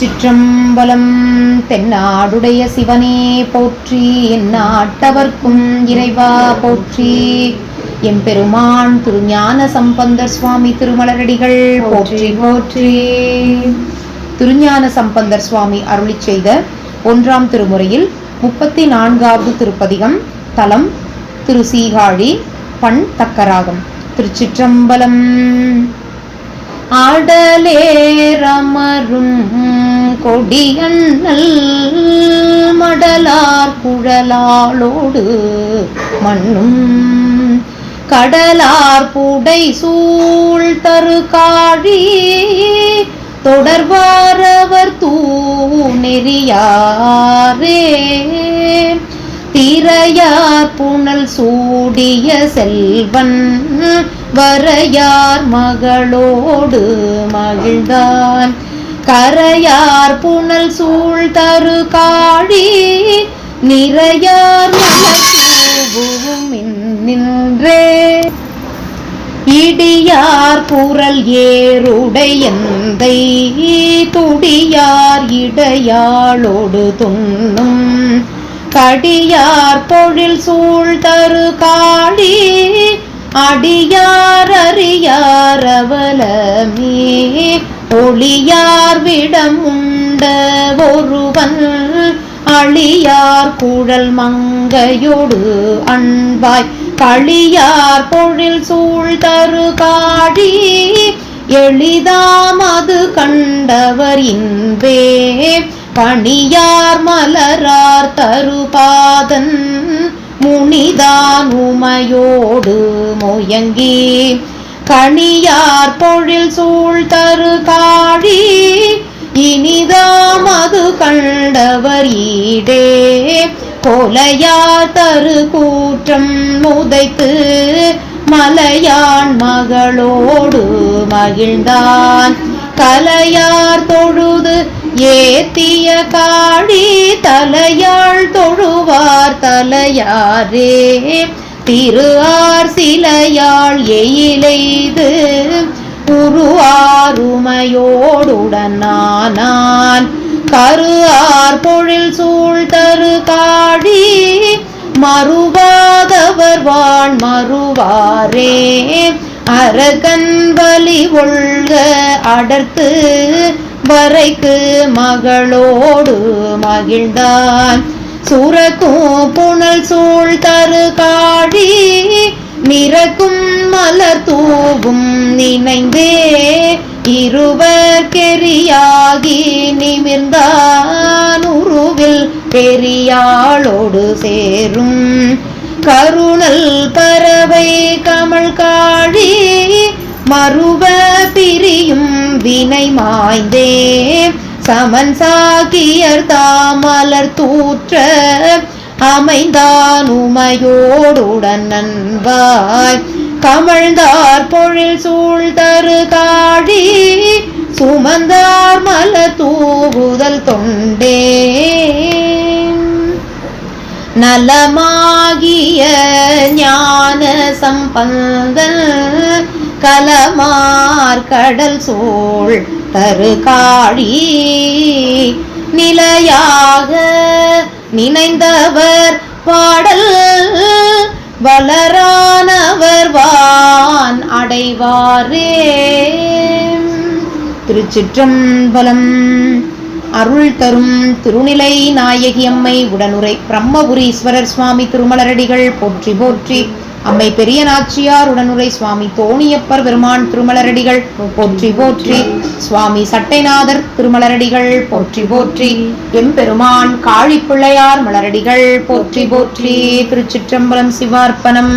சிற்றம்பலம் தென்னாடுடைய சிவனே போற்றி எந்நாட்டவர்க்கும் இறைவா போற்றி. எம்பெருமான் திருஞான சம்பந்தர் சுவாமி திருமலரடிகள் போற்றி போற்றி. திருஞான சம்பந்தர் சுவாமி அருளி செய்த ஒன்றாம் திருமுறையில் முப்பத்தி நான்காவது திருப்பதிகம் தலம் திரு சீகாழி பண் தக்கராகம் திருச்சிற்றம்பலம். ஆடலேரமரும் கொடியண்ணல் மடலார் குழலாளோடு மண்ணும் கடலார் புடை சூழ் தரு காழி தொடர்வாரவர் தூ நெறியாரே திரையார் புனல் சூடிய செல்வன் வரையார் மகளோடு மகிழ்ந்தான். கரையார் புனல் சூழ் தரு காழி நிறையார் மலர்தூவும் நின்றே. இடியார் புரல் ஏருடையந்தை துடியார் இடையாளோடு துண்ணும் கடியார் பொழில் சூழ் தரு காழி அடியார் அறியார் அவலமே. ஒளியார் விடம் உண்ட ஒருவன் அழியார் குழல் மங்கையோடு அன்பாய். களியார் பொழில் சூழ் தரு காழி. எளிதாமது கண்டவர் இன்பே. பணியார் மலரார் தருபாதன் முனிதான் உமையோடு மொயங்கி. கணியார் பொழில் சூழ் தரு காழி இனிதாமது கண்டவர் ஈடே. கொலையார் தரு கூற்றம் முதைத்து மலையான் மகளோடு மகிழ்ந்தான். கலையார் தொழுது ஏத்திய காழி தலையாள் தொழுவார் தலையாரே. திரு ஆர் சிலையாள் எயிலைது உருவாருமையோடுடனானான். கரு ஆர் பொழில் சூழ் தரு காழி மறுவாதவர் வான் மறுவாரே. அரகன் வலி ஒழ்க அடர்த்து வரைக்கு மகளோடு மகிழ்ந்தான். சுரக்கும் புனல் சூழ் தரு காழி நிறக்கும் மலர் தூவும் நினைந்தே இருவர் கெரியாகி நிமிர்ந்தான் உருவில் பெரியாளோடு சேரும். கருணல் பறவை கமல் காழி மறுவ பிரியும் வினை மாய்ந்தேன் சமன் சாகியர் தாமலர் தூற்ற அமைந்தான் உமையோடுடன் நண்பாய். கமழ்ந்தார் பொழில் சூழ் தரு காழி சுமந்தார் மல தூவுதல் தொண்டே நலமாகிய ஞான சம்பந்தன் கலமார் கடல் சோழ் தரு காழி நிலையாக நினைந்தவர் பாடல் வளரானவர் வான் அடைவாரே. திருச்சிற்றம்பலம் அருள் தரும் திருநிலை நாயகி அம்மை உடனுரை பிரம்மபுரீஸ்வரர் சுவாமி திருமலரடிகள் போற்றி போற்றி. அம்மை பெரிய நாச்சியார் உடனுரை சுவாமி தோணியப்பர் பெருமான் திருமலரடிகள் போற்றி போற்றி. சுவாமி சட்டைநாதர் திருமலரடிகள் போற்றி போற்றி. எம்பெருமான் காழிப்பிள்ளையார் மலரடிகள் போற்றி போற்றி. திருச்சிற்றம்பலம் சிவார்ப்பணம்.